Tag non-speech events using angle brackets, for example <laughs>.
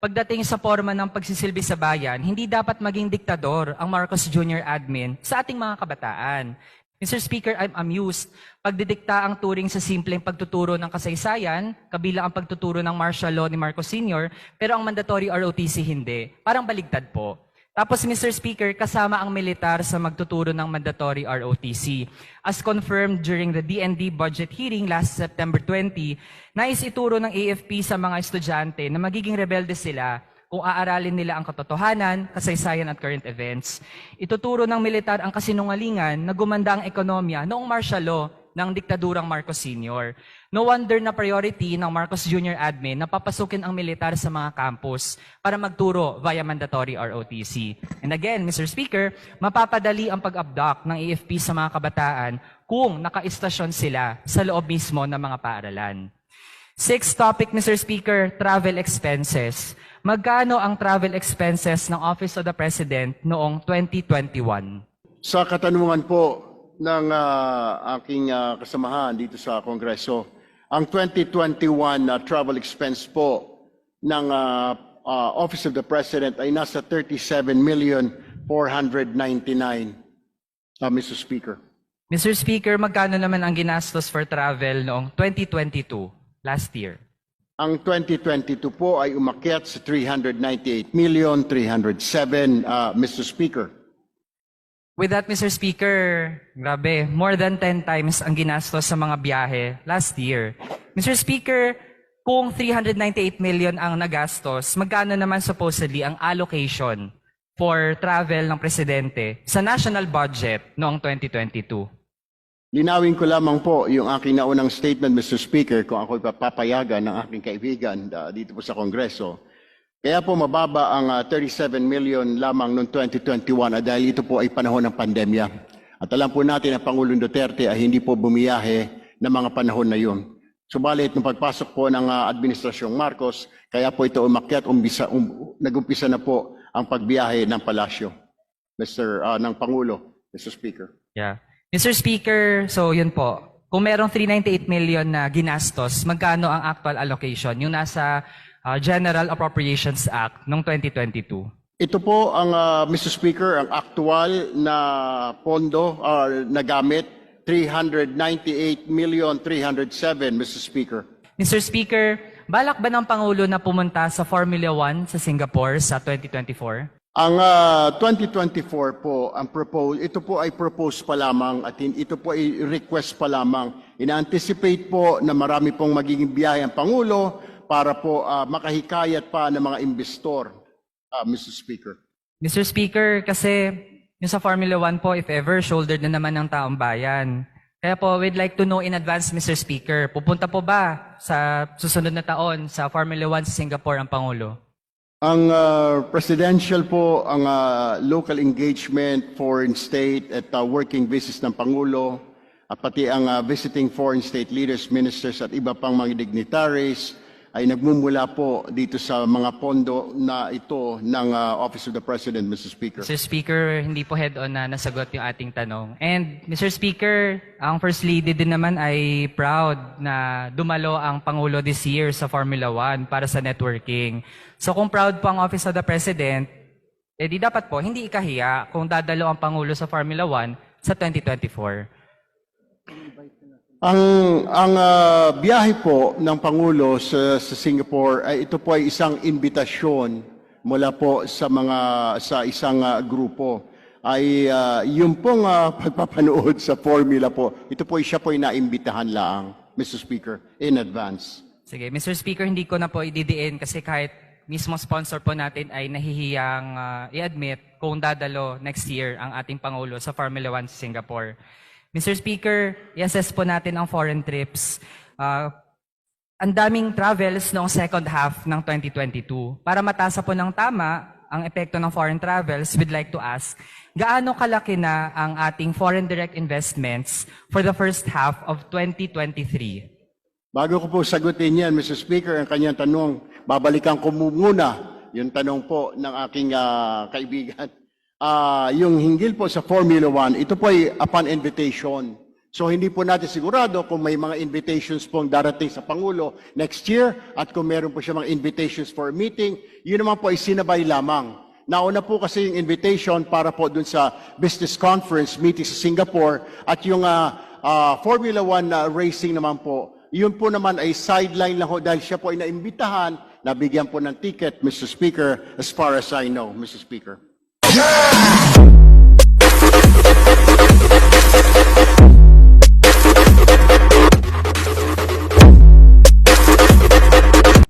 Pagdating sa forma ng pagsisilbi sa bayan, hindi dapat maging diktador ang Marcos Jr. admin sa ating mga kabataan. Mr. Speaker, I'm amused. Pagdidikta ang turing sa simpleng pagtuturo ng kasaysayan, kabilang ang pagtuturo ng martial law ni Marcos Sr., pero ang mandatory ROTC hindi. Parang baligtad po. Tapos, Mr. Speaker, kasama ang militar sa magtuturo ng mandatory ROTC. As confirmed during the DND budget hearing last September 20, nais ituro ng AFP sa mga estudyante na magiging rebelde sila kung aaralin nila ang katotohanan, kasaysayan at current events. Ituturo ng militar ang kasinungalingan na gumanda ang ekonomiya noong martial law ng diktadurang Marcos Sr. No wonder na priority ng Marcos Jr. admin na papasukin ang militar sa mga campus para magturo via mandatory ROTC. And again, Mr. Speaker, mapapadali ang pag-abduct ng AFP sa mga kabataan kung nakaistasyon sila sa loob mismo ng mga paaralan. Sixth topic, Mr. Speaker, travel expenses. Magkano ang travel expenses ng Office of the President noong 2021? Sa katanungan po ng ah, aking ah, kasamahan dito sa Kongreso, ang 2021 na travel expense po ng ah, ah, Office of the President ay nasa 37 million 499, ah, Mr. Speaker. Mr. Speaker, magkano naman ang ginastos for travel noong 2022, last year? Ang 2022 po ay umakyat sa 398 million 307, ah, Mr. Speaker. With that, Mr. Speaker, grabe, more than 10 times ang ginastos sa mga biyahe last year. Mr. Speaker, kung 398 million ang nagastos, magkano naman supposedly ang allocation for travel ng presidente sa national budget noong 2022? Linawin ko lamang po yung aking naunang statement, Mr. Speaker, kung ako'y papayagan ng aking kaibigan ah, dito po sa Kongreso. Kaya po mababa ang ah, 37 million lamang noong 2021 ah, dahil ito po ay panahon ng pandemya. At alam po natin na Pangulong Duterte ay hindi po bumiyahe ng mga panahon na yun. Subalit, nung pagpasok po ng ah, Administrasyong Marcos, kaya po ito umakyat, umbisa, um, nagumpisa na po ang pagbiyahe ng palasyo, Mr. ah, ng Pangulo, Mr. Speaker. Yeah. Mr. Speaker, so yun po. Kung merong 398 million na ginastos, magkano ang actual allocation? Yung nasa uh, General Appropriations Act noong 2022. Ito po ang ah, Mr. Speaker, ang aktual na pondo ah, na gamit 398 million 307 Mr. Speaker. Mr. Speaker, balak ba ng Pangulo na pumunta sa Formula 1 sa Singapore sa 2024? Ang ah, 2024 po ang propose ito po ay propose pa lamang at ito po ay request pa lamang. Ina-anticipate po na marami pong magiging biyahe ang pangulo para po ah, makahikayat pa ng mga investor, ah, Mr. Speaker. Mr. Speaker, kasi yung sa Formula 1 po, if ever, shouldered na naman ng taong bayan. Kaya po, we'd like to know in advance, Mr. Speaker, pupunta po ba sa susunod na taon sa Formula 1 sa Singapore ang Pangulo? Ang ah, presidential po, ang ah, local engagement, foreign state at ah, working visits ng Pangulo, at pati ang ah, visiting foreign state leaders, ministers at iba pang mga dignitaries ay nagmumula po dito sa mga pondo na ito ng ah, Office of the President, Mr. Speaker. Mr. Speaker, hindi po head-on na nasagot yung ating tanong. And Mr. Speaker, ang First Lady din naman ay proud na dumalo ang Pangulo this year sa Formula 1 para sa networking. So kung proud po ang Office of the President, eh di dapat po hindi ikahiya kung dadalo ang Pangulo sa Formula 1 sa 2024. Ang ang ah, biyahe po ng pangulo sa, sa Singapore ay ito po ay isang imbitasyon mula po sa mga sa isang ah, grupo ay ah, yung pong ah, <laughs> pagpapanood sa formula po ito po ay siya po ay naimbitahan lang Mr. Speaker in advance. Sige, Mr. Speaker, hindi ko na po ididiin kasi kahit mismo sponsor po natin ay nahihiyang ah, i-admit kung dadalo next year ang ating Pangulo sa Formula 1 sa Singapore. Mr. Speaker, i-assess po natin ang foreign trips. Ah, ang daming travels noong second half ng 2022. Para matasa po ng tama ang epekto ng foreign travels, we'd like to ask, gaano kalaki na ang ating foreign direct investments for the first half of 2023? Bago ko po sagutin yan Mr. Speaker ang kanyang tanong babalikan ko mu- muna yung tanong po ng aking ah, kaibigan. Ah, yung hinggil po sa Formula 1, ito po ay upon invitation So hindi po natin sigurado kung may mga invitations pong darating sa Pangulo next year at kung meron po siya mga invitations for a meeting, yun naman po ay sinabay lamang. Nauna po kasi yung invitation para po dun sa business conference meeting sa Singapore at yung ah, ah, Formula One na racing naman po, yun po naman ay sideline lang ho dahil siya po ay naimbitahan, nabigyan po ng ticket, Mr. Speaker, as far as I know, Mr. Speaker.